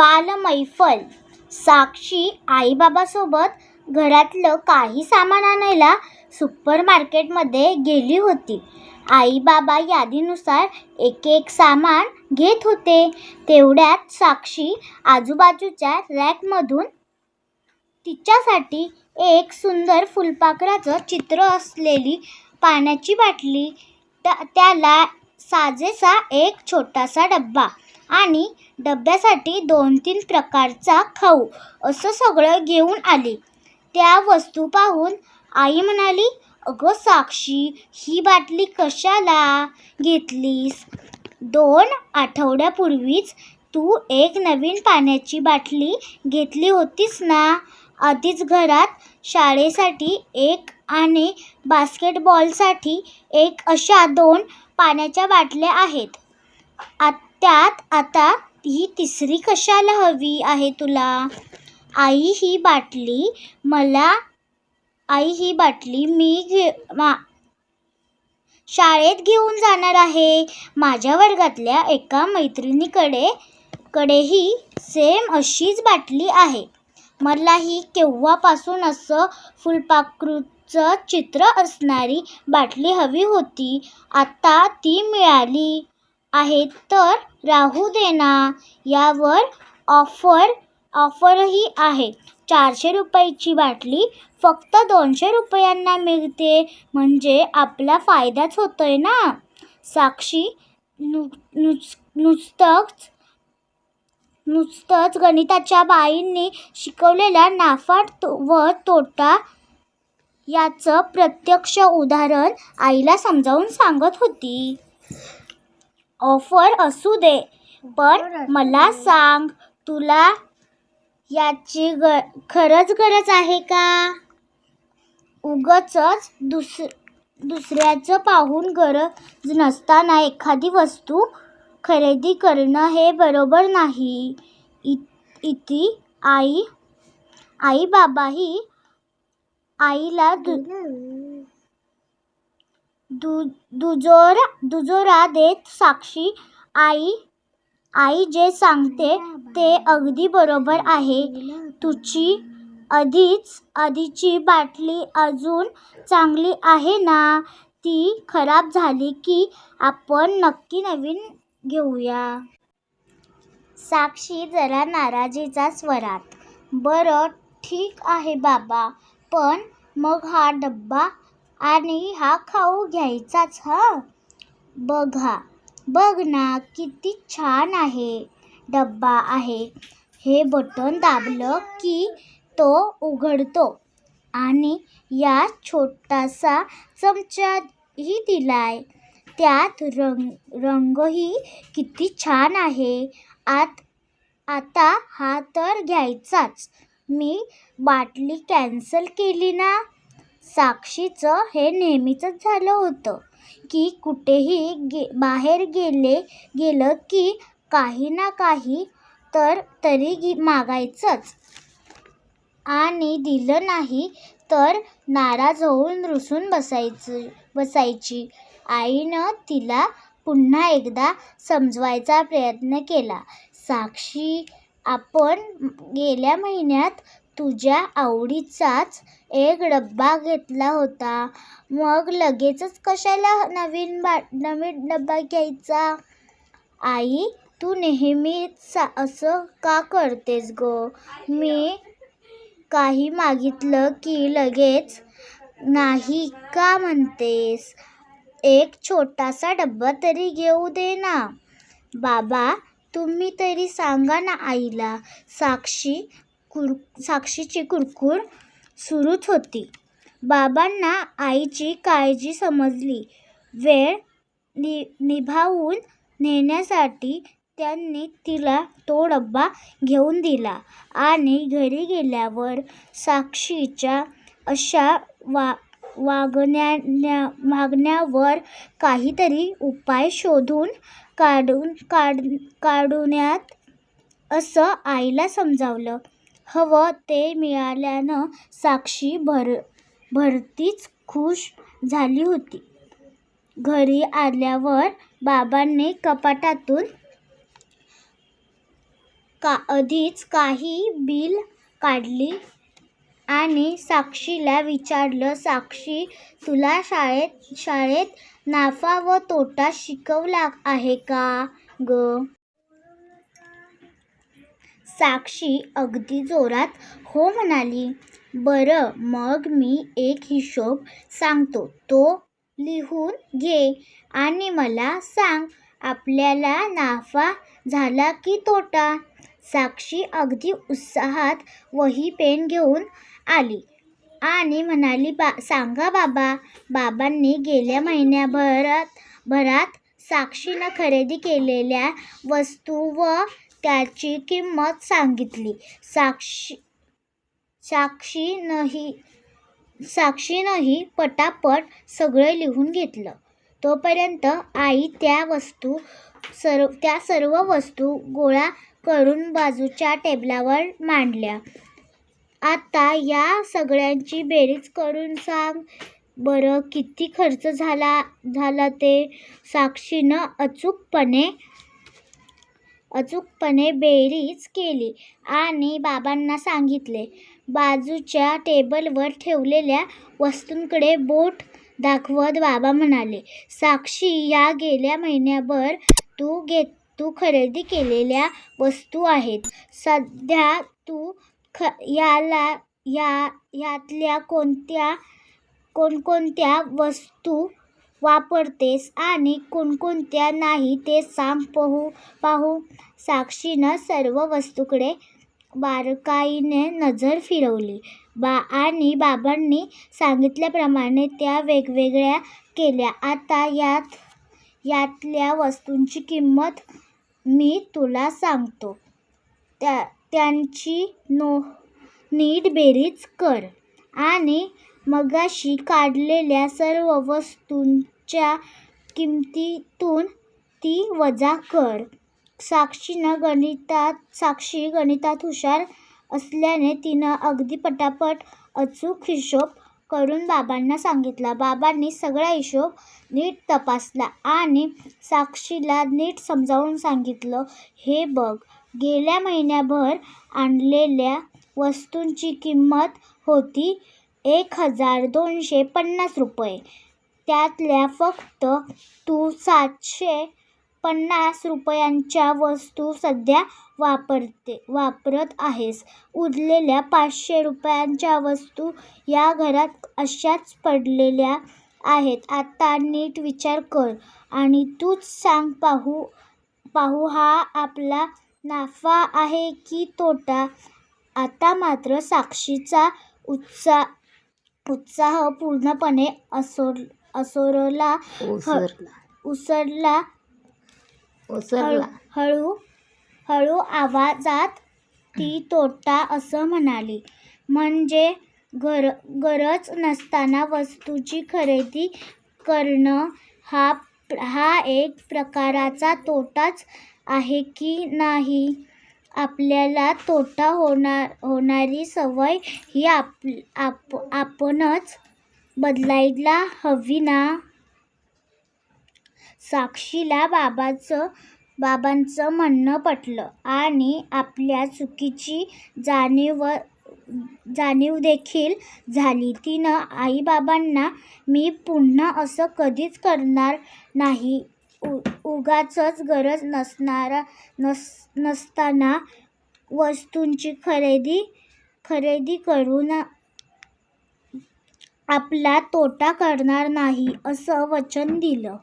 बालमैफल. साक्षी आईबाबासोबत घरातलं काही सामान आणायला सुपर मार्केटमध्ये गेली होती. आईबाबा यादीनुसार एक एक सामान घेत होते. तेवढ्यात साक्षी आजूबाजूच्या रॅकमधून तिच्यासाठी एक सुंदर फुलपाखराचं चित्र असलेली पाण्याची बाटली त्या त्याला साजेसा एक छोटासा डब्बा आणि डब्यासाठी दोन तीन प्रकारचा खाऊ असं सगळं घेऊन आली. त्या वस्तू पाहून आई म्हणाली अगं साक्षी ही बाटली कशाला घेतलीस? दोन आठवड्यापूर्वीच तू एक नवीन पाण्याची बाटली घेतली होतीस ना? आधीच घरात शाळेसाठी एक आणि बास्केटबॉलसाठी एक अशा दोन पाण्याच्या बाटल्या आहेत. आत त्यात आता ही तिसरी कशाला हवी आहे तुला? आई ही बाटली मला आई ही बाटली मी घे मा शाळेत घेऊन जाणार आहे. माझ्या वर्गातल्या एका मैत्रिणीकडे कडेही सेम अशीच बाटली आहे. मला ही केव्हापासून असं फुलपाखरूचं चित्र असणारी बाटली हवी होती. आता ती मिळाली. आहेत. तर राहू देना यावर ऑफर ऑफरही आहे. चारशे रुपयाची बाटली फक्त दोनशे रुपयांना मिळते. म्हणजे आपला फायदाच होतोय ना? साक्षी नु नुस नुसतंच नुसतंच गणिताच्या बाईंनी शिकवलेल्या नाफा तो व तोटा याचं प्रत्यक्ष उदाहरण आईला समजावून सांगत होती. ऑफर असू दे पण मला सांग तुला याची ग खरंच गरज आहे का? उगचच दुस दुसऱ्याचं पाहून गरज नसताना एखादी वस्तू खरेदी करणं हे बरोबर नाही. इ इति आई आई बाबाही आईला दु दु दुजोरा दुजोरा देत साक्षी आई आई जे सांगते ते अगदी बरोबर आहे. तुझी आधीच आधीची बाटली अजून चांगली आहे ना? ती खराब झाली की आपण नक्की नवीन घेऊया. साक्षी जरा नाराजीचा स्वरात. बरं ठीक आहे बाबा. पण मग हा डब्बा आणि हा खाऊ घ्यायचाच हा? बघा बघ ना किती छान आहे. डब्बा आहे. हे बटन दाबलं की तो उघडतो. आणि या छोटासा चमचाही दिलाय. त्यात रंग रंगही किती छान आहे. आत आता हा तर घ्यायचाच. मी बाटली कॅन्सल केली ना? साक्षीचं हे नेहमीचंच झालं होतं की कुठेही गे बाहेर गेले गेलं की काही ना काही तर तरी गी मागायचंच. आणि दिलं नाही तर नाराज होऊन रुसून बसायचं बसायची. आईनं तिला पुन्हा एकदा समजवायचा प्रयत्न केला. साक्षी आपण गेल्या महिन्यात तुझ्या आवडीचाच एक डब्बा घेतला होता. मग लगेचच कशाला नवीन बा नवीन डब्बा घ्यायचा? आई तू नेहमीच सा असं का करतेस गं? मी काही मागितलं की लगेच नाही का म्हणतेस? एक छोटासा डब्बा तरी घेऊ दे ना. बाबा तुम्ही तरी सांगा ना आईला. साक्षी कुर साक्षीची कुरकुर सुरूच होती. बाबांना आईची काळजी समजली. वेळ नि निभावून नेण्यासाठी त्यांनी तिला तो डब्बा घेऊन दिला आणि घरी गेल्यावर साक्षीच्या अशा वा वागण्या मागण्यावर काहीतरी उपाय शोधून काढून काढ काढण्यात असं आईला समजावलं. हवं ते मिळाल्यानं साक्षी भर भरतीच खुश झाली होती. घरी आल्यावर बाबांनी कपाटातून का आधीच काही बिल काढली आणि साक्षीला विचारलं साक्षी तुला शाळेत शाळेत नफा व तोटा शिकवला आहे का ग? साक्षी अगदी जोरात हो म्हणाली. बरं मग मी एक हिशोब सांगतो. तो लिहून घे आणि मला सांग आपल्याला नफा झाला की तोटा? साक्षी अगदी उत्साहात वही पेन घेऊन आली आणि म्हणाली बा सांगा बाबा बाबांनी गेल्या महिन्याभरात भरात साक्षीनं खरेदी केलेल्या वस्तू व त्याची किंमत सांगितली. साक्षी साक्षीनंही साक्षीनंही पटापट सगळं लिहून घेतलं. तोपर्यंत आई त्या वस्तू सर्व त्या सर्व वस्तू गोळा करून बाजूच्या टेबलावर मांडल्या. आता या सगळ्यांची बेरीज करून सांग बरं किती खर्च झाला झाला ते? साक्षीनं अचूकपणे अचूकपणे बेरीज केली आणि बाबांना सांगितले. बाजूच्या टेबलवर ठेवलेल्या वस्तूंकडे बोट दाखवत बाबा म्हणाले साक्षी या गेल्या महिन्याभर तू घेत तू खरेदी केलेल्या वस्तू आहेत. सध्या तू ख याला या यातल्या कोणत्या कोणकोणत्या वस्तू वापरतेस आणि कोणकोणत्या नाही ते सांग पाहू पाहू. साक्षीनं सर्व वस्तूकडे बारकाईने नजर फिरवली. बा आणि बाबांनी सांगितल्याप्रमाणे त्या वेगवेगळ्या केल्या. आता यात यातल्या वस्तूंची किंमत मी तुला सांगतो. त्या त्यांची नो नीट बेरीज कर. आणि मगाशी काढलेल्या सर्व वस्तूंच्या किमतीतून ती वजा कर. साक्षीनं गणितात साक्षी गणितात हुशार असल्याने तिनं अगदी पटापट अचूक हिशोब करून बाबांना सांगितला. बाबांनी सगळा हिशोब नीट तपासला आणि साक्षीला नीट समजावून सांगितलं हे बघ गेल्या महिन्याभर आणलेल्या वस्तूंची किंमत होती एक हजार दोनशे पन्नास रुपये. त्यातल्या फक्त तू सातशे पन्नास रुपयांच्या वस्तू सध्या वापरते वापरत आहेस. उरलेल्या पाचशे रुपयांच्या वस्तू या घरात अशाच पडलेल्या आहेत. आता नीट विचार कर आणि तूच सांग पाहू पाहू हा आपला नफा आहे की तोटा? आता मात्र साक्षीचा उत्साह उत्साह पूर्णपणे असोर असोरला उसरला ओसरला. हळू हळू आवाजात ती तोटा असं म्हणाली. म्हणजे गर गरज नसताना वस्तूची खरेदी करणं हा हा एक प्रकाराचा तोटाच आहे की नाही? आपल्याला तोटा होणार होणारी सवय ही आप आप आपणच बदलायला हवी ना? साक्षीला बाबाचं बाबांचं म्हणणं पटलं आणि आपल्या चुकीची जाणीव जाणीव देखील झाली. तिनं आईबाबांना मी पुन्हा असं कधीच करणार नाही. उ उगाचच गरज नसणारा नस नसताना वस्तूंची खरेदी खरेदी करून आपला तोटा करणार नाही असं वचन दिलं.